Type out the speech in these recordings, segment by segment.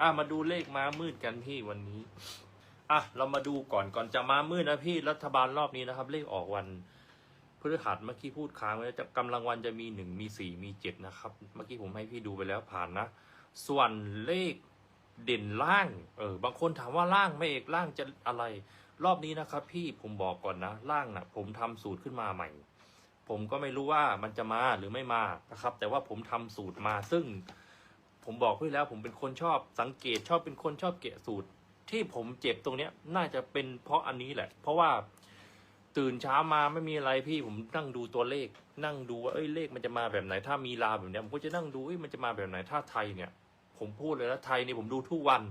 อะมาดูเลขม้ามืดกันพี่วันนี้ อะเรามาดูก่อนก่อนจะม้ามืดนะพี่รัฐบาลรอบนี้นะครับ เลขออกวันพฤหัสเมื่อกี้พูดค้างไว้แล้วจะกำลังวันจะมีหนึ่งมีสี่มีเจ็ดนะครับ เมื่อกี้ผมให้พี่ดูไปแล้วผ่านนะ ส่วนเลขเด่นล่าง เออ บางคนถามว่าล่างไม่เอกล่างจะอะไร รอบนี้นะครับ พี่ผมบอกก่อนนะล่างนะผมทำสูตรขึ้นมาใหม่ ผมก็ไม่รู้ว่ามันจะมาหรือไม่มานะครับ แต่ว่าผมทำสูตรมาซึ่ง ผมบอกพี่แล้วผมเป็นคนชอบสังเกตชอบเป็นคนชอบเกะสูตร ที่ผมเจ็บตรงเนี้ย น่าจะเป็นเพราะอันนี้แหละ เพราะว่าตื่นเช้ามาไม่มีอะไรพี่ผมนั่งดูตัวเลข นั่งดูว่าเอ้ยเลขมันจะมาแบบไหน ถ้ามีลาแบบเนี้ยผมก็จะนั่งดูเอ้ยมันจะมาแบบไหนถ้าไทยเนี่ย ผมพูดเลยแล้วไทยเนี่ยผมดูทุกวัน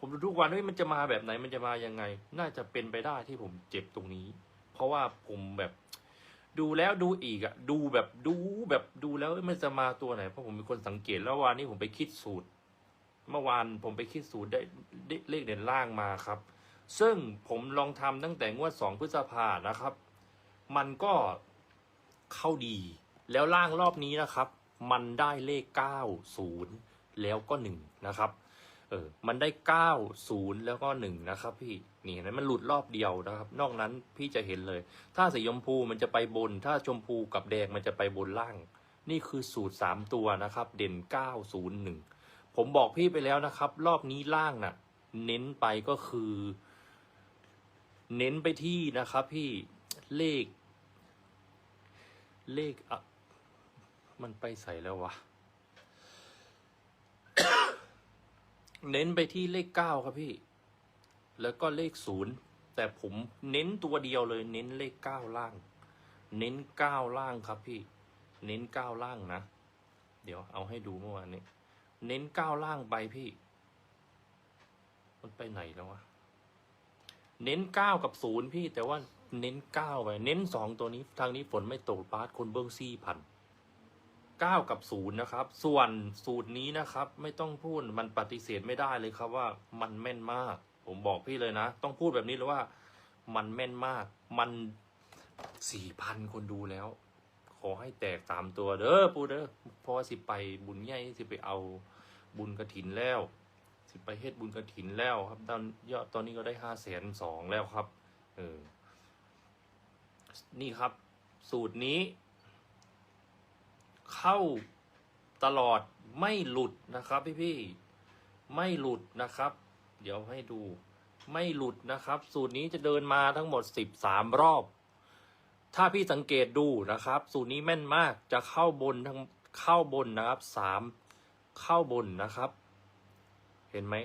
ผมดูทุกวันว่ามันจะมาแบบไหนมันจะมายังไง น่าจะเป็นไปได้ที่ผมเจ็บตรงนี้ เพราะว่าผมแบบ ดูแล้วดูอีกอะดูแบบดูแบบดูแล้วมันจะมาตัวไหน เพราะผมเป็นคนสังเกตแล้ววันนี้ผมไปคิดสูตร เมื่อวานผมไปคิดสูตรได้เลขเด่นล่างมาครับ ซึ่งผมลองทำตั้งแต่งวดสองพฤษภานะครับ มันก็เข้าดี แล้วล่างรอบนี้นะครับ มันได้เลขเก้าศูนย์แล้วก็หนึ่งนะครับ เออ มันได้เก้าศูนย์แล้วก็หนึ่งนะครับพี่ นี่เห็นไหมมันหลุดรอบเดียวนะครับ นอกนั้นพี่จะเห็นเลย ถ้าสีชมพูมันจะไปบน ถ้าชมพูกับแดงมันจะไปบนล่าง นี่คือสูตรสามตัวนะครับ เด่นเก้าศูนย์หนึ่งผมบอกพี่ไปแล้วนะครับ รอบนี้ล่างน่ะ เน้นไปก็คือ เน้นไปที่นะครับ พี่เลข เลขอะมันไปใส่แล้ววะเน้นไปที่เลขเก้าครับพี่ แล้วก็เลขศูนย์แต่ผมเน้นตัวเดียวเลยเน้นเลขเก้าล่าง เน้นเก้าล่างครับพี่ เน้นเก้าล่างนะ เดี๋ยวเอาให้ดูเมื่อวานนี้ เน้นเก้าล่างไปพี่ มันไปไหนแล้ววะเน้นเก้ากับศูนย์พี่ แต่ว่าเน้นเก้าไปเน้นสองตัวนี้ ทางนี้ฝนไม่ตกปาร์ตคนเบิ้องซี่พันเก้ากับศูนย์นะครับ ส่วนสูตรนี้นะครับ ไม่ต้องพูดมันปฏิเสธไม่ได้เลยครับว่ามันแม่นมาก ผมบอกพี่เลยนะ ต้องพูดแบบนี้เลยว่า มันแม่นมาก มันสี่พันคนดูแล้ว ขอให้แตกสามตัวเด้อปูเด้อเพราะว่าสิไปบุญใหญ่สิไปเอาบุญกระถินแล้ว สิไปเฮ็ดบุญกระถินแล้วครับ ตอนยอดตอนนี้ก็ได้ห้าแสนสองแล้วครับ เออ นี่ครับ สูตรนี้ เข้าตลอดไม่หลุดนะครับพี่พี่ไม่หลุดนะครับ เดี๋ยวให้ดู ไม่หลุดนะครับ สูตรนี้จะเดินมาทั้งหมดสิบสามรอบ ถ้าพี่สังเกตดูนะครับ สูตรนี้แม่นมากจะเข้าบนทั้งเข้าบนนะครับสามเข้าบนนะครับ เห็นไหม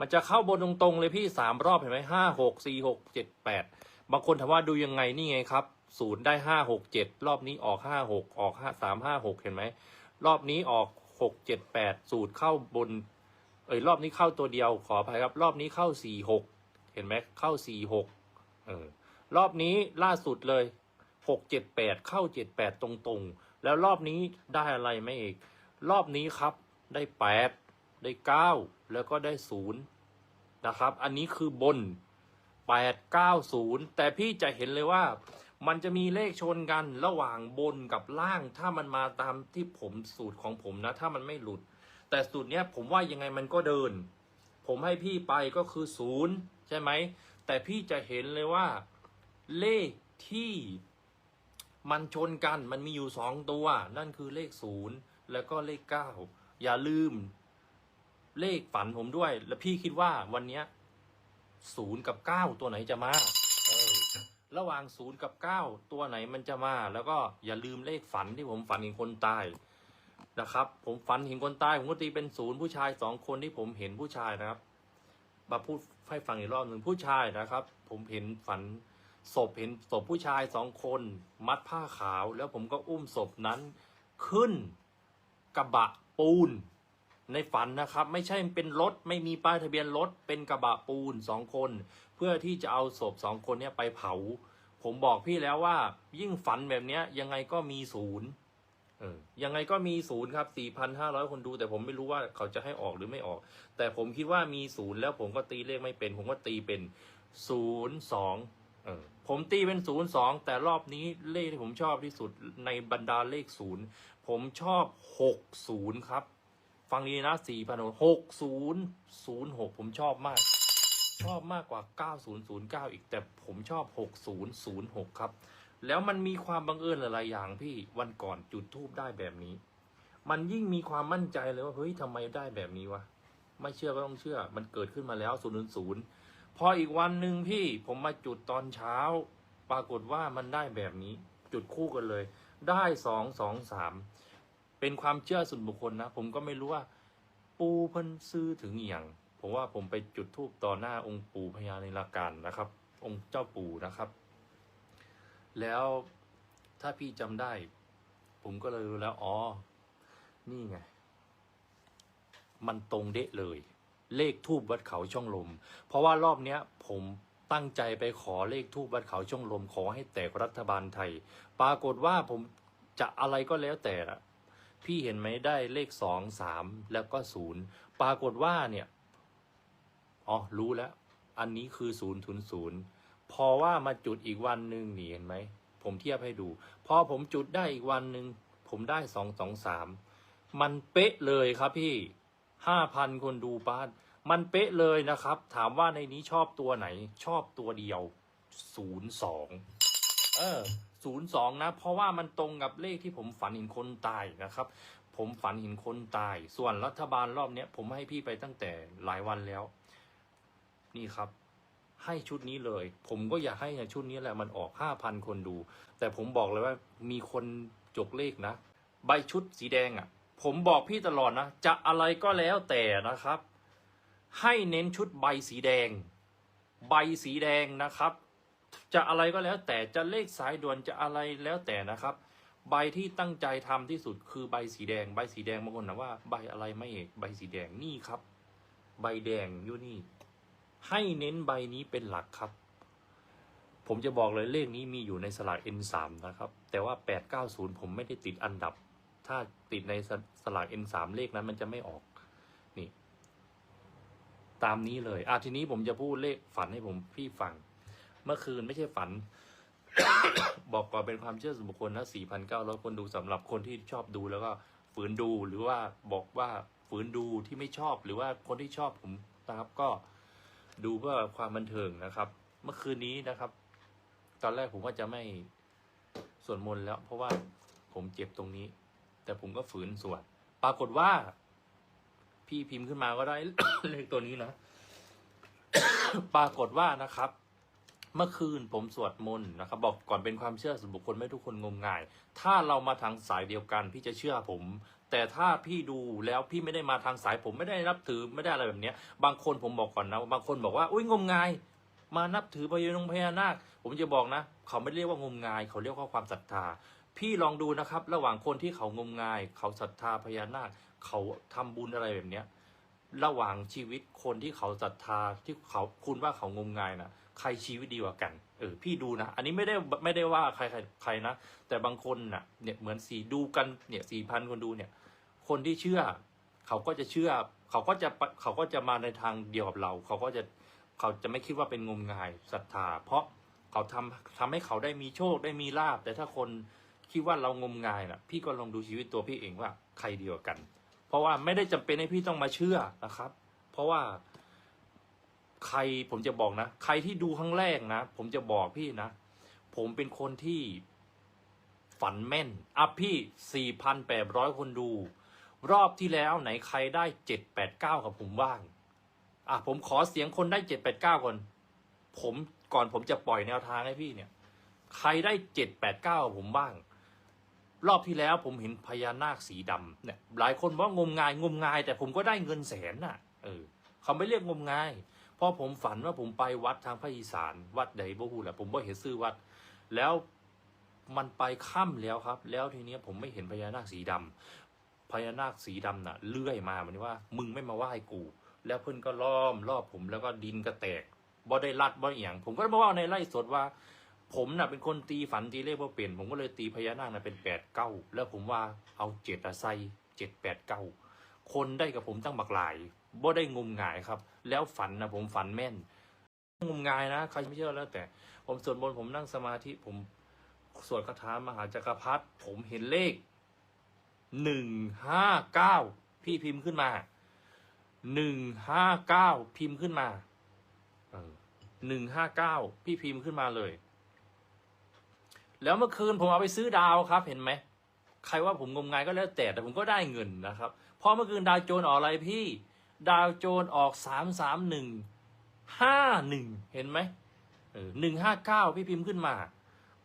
มันจะเข้าบนตรงๆเลยพี่สามรอบเห็นไหมห้าหกสี่หกเจ็ดแปดบางคนถามว่าดูยังไงนี่ไงครับศูนย์ได้ห้าหกเจ็ดรอบนี้ออกห้าหกออกห้าสามห้าหกเห็นไหมรอบนี้ออกหกเจ็ดแปดสูตรเข้าบน เอ้ยรอบนี้เข้าตัวเดียวขออภัยครับ รอบนี้เข้าสี่หกเห็นไหมเข้าสี่หกเออรอบนี้ล่าสุดเลยหกเจ็ดแปดเข้าเจ็ดแปดตรงๆ แล้วรอบนี้ได้อะไรไหมเอกรอบนี้ครับได้แปดได้เก้าแล้วก็ได้ศูนย์นะครับ อันนี้คือบนแปดเก้าศูนย์แต่พี่จะเห็นเลยว่ามันจะมีเลขชนกันระหว่างบนกับล่าง ถ้ามันมาตามที่ผมสูตรของผมนะ ถ้ามันไม่หลุด แต่สูตรเนี้ยผมว่ายังไงมันก็เดิน ผมให้พี่ไปก็คือศูนย์ใช่ไหม แต่พี่จะเห็นเลยว่าเลขที่มันชนกันมันมีอยู่สองตัว นั่นคือเลขศูนย์แล้วก็เลขเก้าอย่าลืม เลขฝันผมด้วย แล้วพี่คิดว่าวันเนี้ยศูนย์กับเก้าตัวไหนจะมาระหว่างศูนย์กับเก้าตัวไหนมันจะมา แล้วก็อย่าลืมเลขฝันที่ผมฝันเห็นคนตาย นะครับ ผมฝันเห็นคนตายผมก็ตีเป็นศูนย์ผู้ชายสองคนที่ผมเห็นผู้ชายนะครับ มาพูดให้ฟังอีกรอบหนึ่งผู้ชายนะครับ ผมเห็นฝันศพเห็นศพผู้ชายสองคน มัดผ้าขาว แล้วผมก็อุ้มศพนั้นขึ้นกระบะปูน ในฝันนะครับ ไม่ใช่เป็นรถไม่มีป้ายทะเบียนรถเป็นกระบะปูนสองคน เพื่อที่จะเอาศพสองคนเนี้ยไปเผา ผมบอกพี่แล้วว่า ยิ่งฝันแบบเนี้ยยังไงก็มีศูนย์ เออยังไงก็มีศูนย์ครับสี่พันห้าร้อยคนดู แต่ผมไม่รู้ว่าเขาจะให้ออกหรือไม่ออก แต่ผมคิดว่ามีศูนย์แล้วผมก็ตีเลขไม่เป็น ผมก็ตีเป็นศูนย์สองเออผมตีเป็นศูนย์สองแต่รอบนี้เลขที่ผมชอบที่สุดในบรรดาเลขศูนย์ผมชอบหกศูนย์ครับ ฟังดีนะสี่พันหกศูนย์ศูนย์หกผมชอบมาก ชอบมากกว่าเก้าศูนย์ศูนย์เก้าอีก แต่ผมชอบหกศูนย์ศูนย์หกครับ แล้วมันมีความบังเอิญหลายๆอย่างพี่วันก่อนจุดทูบได้แบบนี้ มันยิ่งมีความมั่นใจเลยว่าเฮ้ยทำไมได้แบบนี้วะไม่เชื่อก็ต้องเชื่อ มันเกิดขึ้นมาแล้วศูนย์ศูนย์พออีกวันหนึ่งพี่ผมมาจุดตอนเช้า ปรากฏว่ามันได้แบบนี้ จุดคู่กันเลย ได้สองสองสามเป็นความเชื่อส่วนบุคคลนะ ผมก็ไม่รู้ว่า ปูเพิ่นซื้อถึงอย่างผมว่าผมไปจุดธูปต่อหน้าองค์ปู่พญาในลาการนะครับ องค์เจ้าปู่นะครับ แล้วถ้าพี่จำได้ ผมก็เลยรู้แล้ว อ๋อ นี่ไง มันตรงเดะเลย เลขทูบวัดเขาช่องลม เพราะว่ารอบเนี้ย ผมตั้งใจไปขอเลขทูบวัดเขาช่องลม ขอให้แตกรัฐบาลไทย ปรากฏว่าผมจะอะไรก็แล้วแต่ละพี่เห็นไหมได้เลขสองสามแล้วก็ศูนย์ปรากฏว่าเนี่ย อ๋อ รู้แล้ว อันนี้คือศูนย์ทุนศูนย์ พอว่ามาจุดอีกวันหนึ่งนี่เห็นไหม ผมเทียบให้ดู พอผมจุดได้อีกวันหนึ่งผมได้สองสองสามมันเป๊ะเลยครับพี่ห้าพันคนดูป้านมันเป๊ะเลยนะครับ ถามว่าในนี้ชอบตัวไหน ชอบตัวเดียวศูนย์สองเออศูนย์สองนะ เพราะว่ามันตรงกับเลขที่ผมฝันเห็นคนตายนะครับ ผมฝันเห็นคนตาย ส่วนรัฐบาลรอบเนี้ยผมให้พี่ไปตั้งแต่หลายวันแล้ว นี่ครับ ให้ชุดนี้เลย ผมก็อยากให้ชุดนี้แหละมันออกห้าพันคนดู แต่ผมบอกเลยว่ามีคนจกเลขนะ ใบชุดสีแดงอะ่ะ ผมบอกพี่ตลอดนะ จะอะไรก็แล้วแต่นะครับ ให้เน้นชุดใบสีแดง ใบสีแดงนะครับ จะอะไรก็แล้วแต่จะเลขสายด่วนจะอะไรแล้วแต่นะครับ ใบที่ตั้งใจทำที่สุดคือใบสีแดง ใบสีแดงบางคนนะว่า ใบอะไรไม่เอกใบสีแดงนี่ครับ ใบแดงอยู่นี่ ให้เน้นใบนี้เป็นหลักครับ ผมจะบอกเลยเลขนี้มีอยู่ในสลาก N3 นะครับ แต่ว่า 890 ผมไม่ได้ติดอันดับ ถ้าติดในสสลาก N3 เลขนั้นมันจะไม่ออก นี่ ตามนี้เลยอะทีนี้ผมจะพูดเลขฝันให้ผมพี่ฟัง เมื่อคืนไม่ใช่ฝัน บอกก่อนเป็นความเชื่อส่วนบุคคลนะ 4,900 คนดูสำหรับคนที่ชอบดูแล้วก็ฝืนดูหรือว่าบอกว่าฝืนดูที่ไม่ชอบหรือว่าคนที่ชอบผมนะครับก็ ดูเพื่อความบันเทิงนะครับ เมื่อคืนนี้นะครับ ตอนแรกผมก็จะไม่สวดมนต์แล้ว เพราะว่าผมเจ็บตรงนี้ แต่ผมก็ฝืนสวดปรากฏว่า พี่พิมพ์ขึ้นมาก็ได้ เลขตัวนี้นะ ปรากฏว่านะครับ เมื่อคืนผมสวดมนต์นะครับ บอกก่อนเป็นความเชื่อส่วนบุคคลไม่ทุกคนงมงาย ถ้าเรามาทางสายเดียวกัน พี่จะเชื่อผม แต่ถ้าพี่ดูแล้วพี่ไม่ได้มาทางสายผมไม่ได้นับถือไม่ได้อะไรแบบเนี้ย บางคนผมบอกก่อนนะบางคนบอกว่าอุ้ยงมงาย มานับถือพญานงพญานาค ผมจะบอกนะ เขาไม่เรียกว่างมงาย เขาเรียกว่าความศรัทธา พี่ลองดูนะครับ ระหว่างคนที่เขางมงาย เขาศรัทธาพญานาค เขาทำบุญอะไรแบบเนี้ยระหว่างชีวิตคนที่เขาศรัทธาที่เขาคุณว่าเขางมงายนะใครชีวิตดีกว่ากัน เออพี่ดูนะ อันนี้ไม่ได้ไม่ได้ว่าใครใครใครนะ แต่บางคนน่ะ เนี่ยเหมือนสีดูกันเนี่ยสี่พันคนดูเนี่ย คนที่เชื่อ เขาก็จะเชื่อ เขาก็จะเขาก็จะมาในทางเดียวกับเรา เขาก็จะเขาจะไม่คิดว่าเป็นงมงายศรัทธา เพราะเขาทำทำให้เขาได้มีโชคได้มีลาบแต่ถ้าคนคิดว่าเรางมงายน่ะ พี่ก็ลองดูชีวิตตัวพี่เองว่าใครเดีกว่ากัน เพราะว่าไม่ได้จำเป็นให้พี่ต้องมาเชื่อนะครับ เพราะว่า ใครผมจะบอกนะ ใครที่ดูครั้งแรกนะ ผมจะบอกพี่นะ ผมเป็นคนที่ฝันแม่นอะพี่ 4,800 คนดู รอบที่แล้วไหนใครได้ 789 กับผมบ้าง อะ ผมขอเสียงคนได้ 789 คน ผมก่อนผมจะปล่อยแนวทางให้พี่เนี่ย ใครได้ 789 กับผมบ้าง รอบที่แล้วผมเห็นพญานาคสีดำเนี่ย หลายคนว่างมงายงมงาย แต่ผมก็ได้เงินแสนน่ะ เออเขาไม่เรียกงมงาย พราะผมฝันว่าผมไปวัดทางภาคอีสาน วัดใดบ่ฮู้แหละผมบ่เห็นชื่อวัด แล้วมันไปค่ำแล้วครับ แล้วทีเนี้ยผมไม่เห็นพญานาคสีดำพญานาคสีดำน่ะเลื่อยมาเหมือนว่า มึงไม่มาไหว้กู แล้วเพื่อนก็ล้อมรอบผมแล้วก็ดินก็แตกบ่ได้รัดบ่เอหย่างผมก็มาว่าในไล่สดว่า ผมน่ะเป็นคนตีฝันตีเลขบ่เปลี่ยน ผมก็เลยตีพญานาคน่ะเป็นแปดเก้าแล้วผมว่าเอาเจ็ดอะใส่เจ็ดแปดเก้า คนได้กับผมตั้งบักหลายบ่ได้งมงายครับ แล้วฝันนะผมฝันแม่น งมงายนะใครไม่เชื่อแล้วแต่ ผมสวดมนต์ผมนั่งสมาธิผมสวดคาถามหาจักรพรรดิผมเห็นเลขหนึ่งห้าเก้าพพี่พิมพ์ขึ้นมาหนึ่งห้าเก้าพิมพ์ขึ้นมาหนึ่งห้าเก้าพี่พิมพ์ขึ้นมาเลย แล้วเมื่อคืนผมเอาไปซื้อดาวครับ เห็นไหมใครว่าผมงมงายก็แล้วแต่แต่ผมก็ได้เงินนะครับ เพราะเมื่อคืนดาวโจนออกอะไรพี่ ดาวโจนออกสามสามหนึ่งห้าหนึ่งเห็นไหมหนึ่งห้าเก้าพี่พิมพ์ขึ้นมา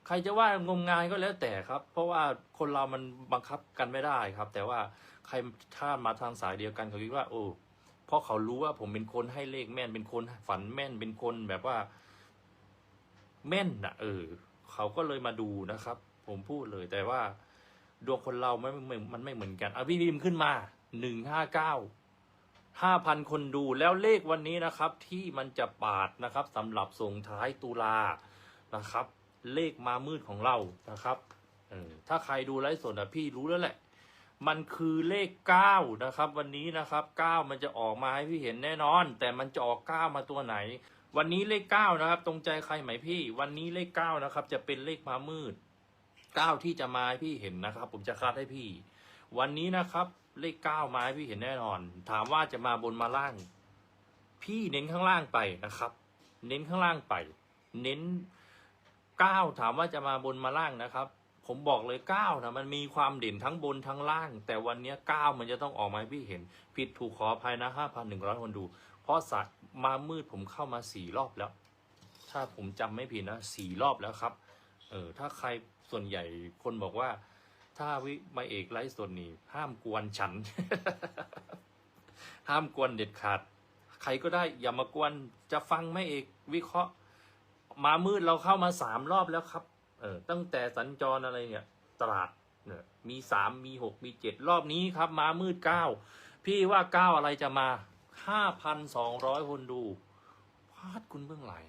ใครจะว่างมงายก็แล้วแต่ครับ เพราะว่าคนเรามันบังคับกันไม่ได้ครับ แต่ว่าใครถ้ามาทางสายเดียวกันเขาคิดว่า โอ้เพราะเขารู้ว่าผมเป็นคนให้เลขแม่นเป็นคนฝันแม่นเป็นคนแบบว่า แม่นนะเออ เขาก็เลยมาดูนะครับ ผมพูดเลยแต่ว่าดวงคนเราไม่ไม่มันไม่เหมือนกันเอาพี่พิมพ์ขึ้นมา หนึ่งห้าเก้าห้าพันคนดูแล้วเลขวันนี้นะครับ ที่มันจะปาดนะครับสำหรับส่งท้ายตุลานะครับ เลขมามืดของเรานะครับถ้าใครดูไลฟ์สดอะพี่รู้แล้วแหละ มันคือเลขเก้านะครับ วันนี้นะครับเก้ามันจะออกมาให้พี่เห็นแน่นอน แต่มันจะออกเก้ามาตัวไหน วันนี้เลขเก้านะครับ ตรงใจใครไหมพี่ วันนี้เลขเก้านะครับ จะเป็นเลขมามืดเก้าที่จะมาให้พี่เห็นนะครับ ผมจะคาดให้พี่ วันนี้นะครับ เลขเก้ามาพี่เห็นแน่นอน ถามว่าจะมาบนมาล่าง พี่เน้นข้างล่างไปนะครับ เน้นข้างล่างไป เน้นเก้าถามว่าจะมาบนมาล่างนะครับ ผมบอกเลยเก้านะมันมีความเด่นทั้งบนทั้งล่าง แต่วันนี้เก้ามันจะต้องออกมาพี่เห็น ผิดถูกขออภัยนะห้าพันหนึ่งร้อยคนดู เพราะสัตว์มามืดผมเข้ามาสี่รอบแล้ว ถ้าผมจำไม่ผิดนะสี่รอบแล้วครับ เออถ้าใครส่วนใหญ่คนบอกว่า ถ้าวิมาเอกไลฟ์สดนี่ ห้ามกวนฉัน ห้ามกวนเด็ดขาด ใครก็ได้อย่ามากวน จะฟังไม่เอกวิเคราะห์ มามืดเราเข้ามาสามรอบแล้วครับ เออ ตั้งแต่สัญจรอะไรเนี่ย ตลาดเนี่ยมีสามมีหกมีเจ็ดรอบนี้ครับ มามืดเก้าพี่ว่าเก้าอะไรจะมาห้าพันสองร้อยคนดูพาดคุณเบื้องหลัง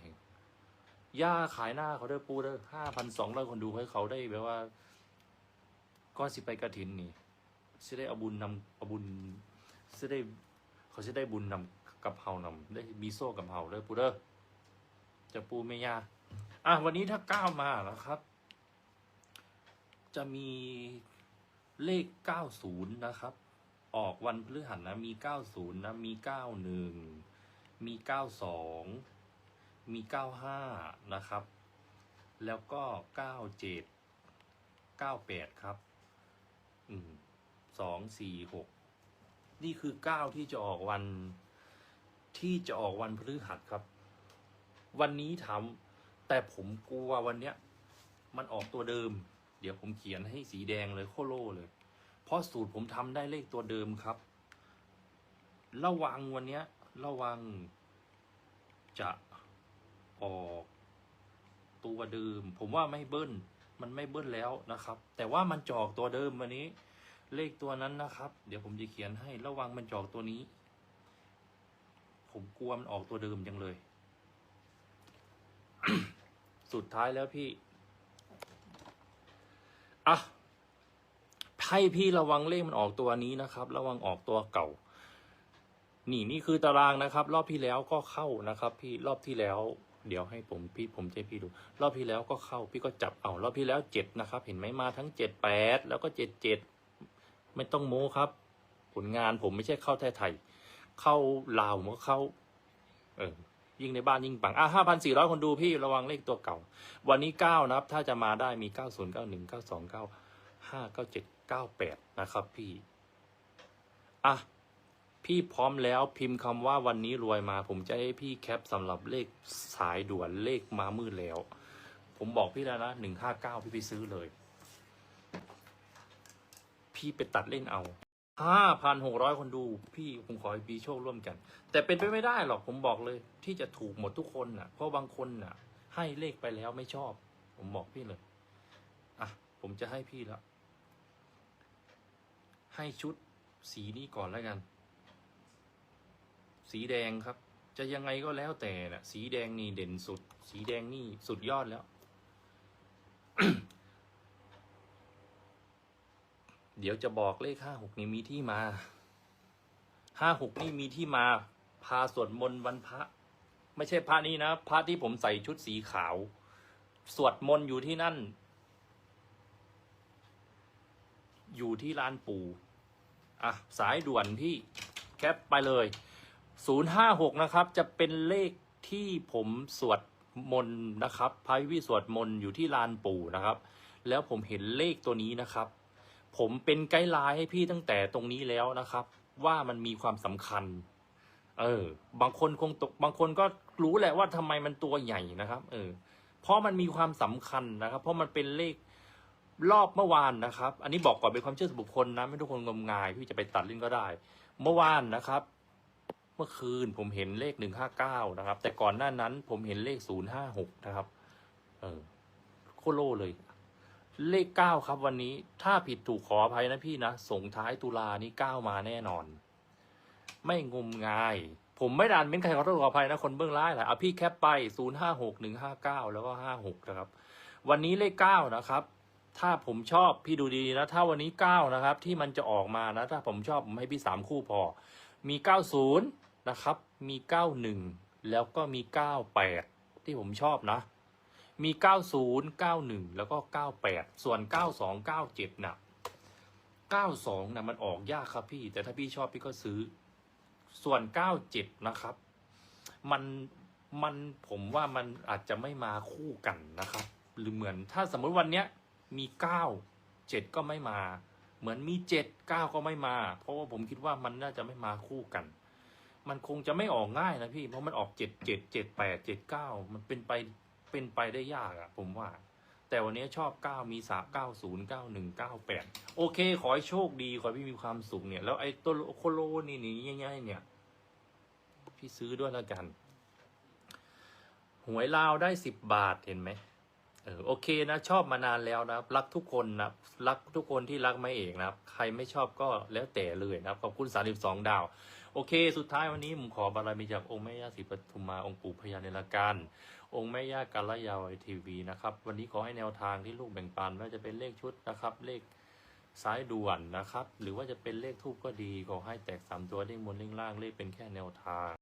ย่าขายหน้าเขาเด้อปูเด้ห้าพันสองร้อยคนดูให้เขาได้แบบว่า ก็สิไปกระถินนี่สิได้เอาบุญนำเอาบุญสิได้เขาสิได้บุญนำกับเฮานำได้มีโซ่กับเฮาเด้อปูเด้อจะปูไม่ยาอะวันนี้ถ้าก้าวมาแล้วครับ จะมีเลขเก้าศูนย์นะครับ ออกวันพฤหัสนะ มีเก้าศูนย์นะ มีเก้าหนึ่งมีเก้าสองมี95นะครับ แล้วก็97 98ครับ สองสี่หกนี่คือ9ที่จะออกวันที่จะออกวันพฤหัสครับ วันนี้ถาแต่ผมกลัววันเนี้ย มันออกตัวเดิม เดี๋ยวผมเขียนให้สีแดงเลยโคโลเลย เพราะสูตรผมทำได้เลขตัวเดิมครับ ระวังวันเนี้ย ระวังจะออกตัวเดิม ผมว่าไม่เบิ้ล มันไม่เบิ้ลแล้วนะครับ แต่ว่ามันจอกตัวเดิมวันนี้ เลขตัวนั้นนะครับ เดี๋ยวผมจะเขียนให้ระวังมันจอกตัวนี้ ผมกลัวมันออกตัวเดิมจังเลย สุดท้ายแล้วพี่อะให้พี่ระวังเลขมันออกตัวนี้นะครับ ระวังออกตัวเก่า นี่นี่คือตารางนะครับ รอบที่แล้วก็เข้านะครับ พี่รอบที่แล้ว เดี๋ยวให้ผมพี่ผมจะพี่ดู รอบที่แล้วก็เข้าพี่ก็จับเอารอบที่แล้วเจ็ดนะครับ เห็นไหมมาทั้งเจ็ดแปดแล้วก็เจ็ดเจ็ดไม่ต้องโม้ครับ ผลงานผมไม่ใช่เข้าไทยไทยเข้าลาวผมก็เข้า เออยิ่งในบ้านยิ่งปัง อะห้าพันสี่ร้อยคนดูพี่ระวังเลขตัวเก่า วันนี้เก้านะครับ ถ้าจะมาได้มีเก้าศูนย์เก้าหนึ่งเก้าสองเก้าห้าเก้าเจ็ดเก้าแปดนะครับพี่ อะ พี่พร้อมแล้วพิมพ์คำว่าวันนี้รวยมา ผมจะให้พี่แคปสำหรับเลขสายด่วนเลขมามืดแล้ว ผมบอกพี่แล้วนะหนึ่งห้าเก้าพี่ไปซื้อเลย พี่ไปตัดเล่นเอาห้าพันหกร้อยคนดูพี่ผมขอให้พีโชคร่วมกัน แต่เป็นไปไม่ได้หรอกผมบอกเลย ที่จะถูกหมดทุกคนน่ะ เพราะบางคนน่ะ ให้เลขไปแล้วไม่ชอบ ผมบอกพี่เลยอะผมจะให้พี่แล้วให้ชุดสีนี้ก่อนแล้วกัน สีแดงครับ จะยังไงก็แล้วแต่นะ่ะสีแดงนี่เด่นสุด สีแดงนี่สุดยอดแล้ว เดี๋ยวจะบอกเลขห้าหกนี่มีที่มาห้าหกนี่มีที่มา พาสวดมนต์วันพระ ไม่ใช่พระนี้นะพระที่ผมใส่ชุดสีขาว สวดมนต์อยู่ที่นั่น อยู่ที่ลานปู่อะ สายด่วนพี่แคปไปเลย 056นะครับ จะเป็นเลขที่ผมสวดมนต์นะครับพระวิสวดมนต์อยู่ที่ลานปู่นะครับ แล้วผมเห็นเลขตัวนี้นะครับ ผมเป็นไกด์ไลน์ให้พี่ตั้งแต่ตรงนี้แล้วนะครับ ว่ามันมีความสำคัญ เออ บางคนคงตกบางคนก็รู้แหละว่าทำไมมันตัวใหญ่นะครับ เออ เพราะมันมีความสำคัญนะครับ เพราะมันเป็นเลขรอบเมื่อวานนะครับ อันนี้บอกก่อนเป็นความเชื่อส่วนบุคคลนะไม่ทุกคนงมงายพี่จะไปตัดเล่นก็ได้ เมื่อวานนะครับ เมื่อคืนผมเห็นเลขหนึ่งห้าเก้านะครับ แต่ก่อนหน้านั้นผมเห็นเลขศูนย์ห้าหกนะครับ เออโคโลเลย เลขเก้าครับวันนี้ถ้าผิดถูกขออภัยนะพี่นะส่งท้ายตุลานี้เก้ามาแน่นอน ไม่งมงาย ผมไม่ดานเป็นใครขอโทษขออภัยนะคนเบื้องร้ายแหละเอาพี่แคปไปศูนย์ห้าหกหนึ่งห้าเก้าแล้วก็ห้าหกนะครับ วันนี้เลขเก้านะครับถ้าผมชอบพี่ดูดีนะ ถ้าวันนี้เก้านะครับ ที่มันจะออกมานะ ถ้าผมชอบ ผมให้พี่สามคู่พอ มีเก้าศู นะครับ มีเก้าหนึ่งแล้วก็มีเก้าแปดที่ผมชอบนะ มีเก้าศูนย์เก้าหนึ่งแล้วก็เก้าแปดส่วนเก้าสองเก้าเจ็ดนะเก้าสองนะมันออกยากครับพี่ แต่ถ้าพี่ชอบพี่ก็ซื้อ ส่วนเก้าเจ็ดนะครับ มันมันผมว่ามันอาจจะไม่มาคู่กันนะครับ หรือเหมือนถ้าสมมติวันเนี้ยมีเก้าเจ็ดก็ไม่มา เหมือนมีเจ็ดเก้าก็ไม่มา เพราะว่าผมคิดว่ามันน่าจะไม่มาคู่กัน มันคงจะไม่ออกง่ายนะพี่ เพราะมันออกเจ็ดเจ็ดเจ็ดแปดเจ็ดเก้ามันเป็นไปเป็นไปได้ยากอะผมว่า แต่วันนี้ชอบเก้ามีสามเก้าศูนย์เก้าหนึ่งเก้าแปดโอเค ขอให้โชคดี ขอให้พี่มีความสุขเนี่ย แล้วไอ้ตัวโคโลนี่นี่ง่ายๆเนี่ย พี่ซื้อด้วยแล้วกัน หวยลาวได้สิบบาทเห็นไหมเออโอเคนะ ชอบมานานแล้วนะรักทุกคนนะรักทุกคนที่รักไม่เอกนะใครไม่ชอบก็แล้วแต่เลยนะขอบคุณสามสิบสองดาว โอเค สุดท้ายวันนี้ผมขอบารมีจากองค์แม่ย่าศรีปทุมมาองค์ปู่พญาเนรการองค์แม่ย่ากัลยาวไอทีวีนะครับ วันนี้ขอให้แนวทางที่ลูกแบ่งปันไม่ว่าจะเป็นเลขชุดนะครับ เลขสายด่วนนะครับ หรือว่าจะเป็นเลขทูบก็ดีขอให้แตกสามตัวเลขบนเลขล่างเลขเป็นแค่แนวทาง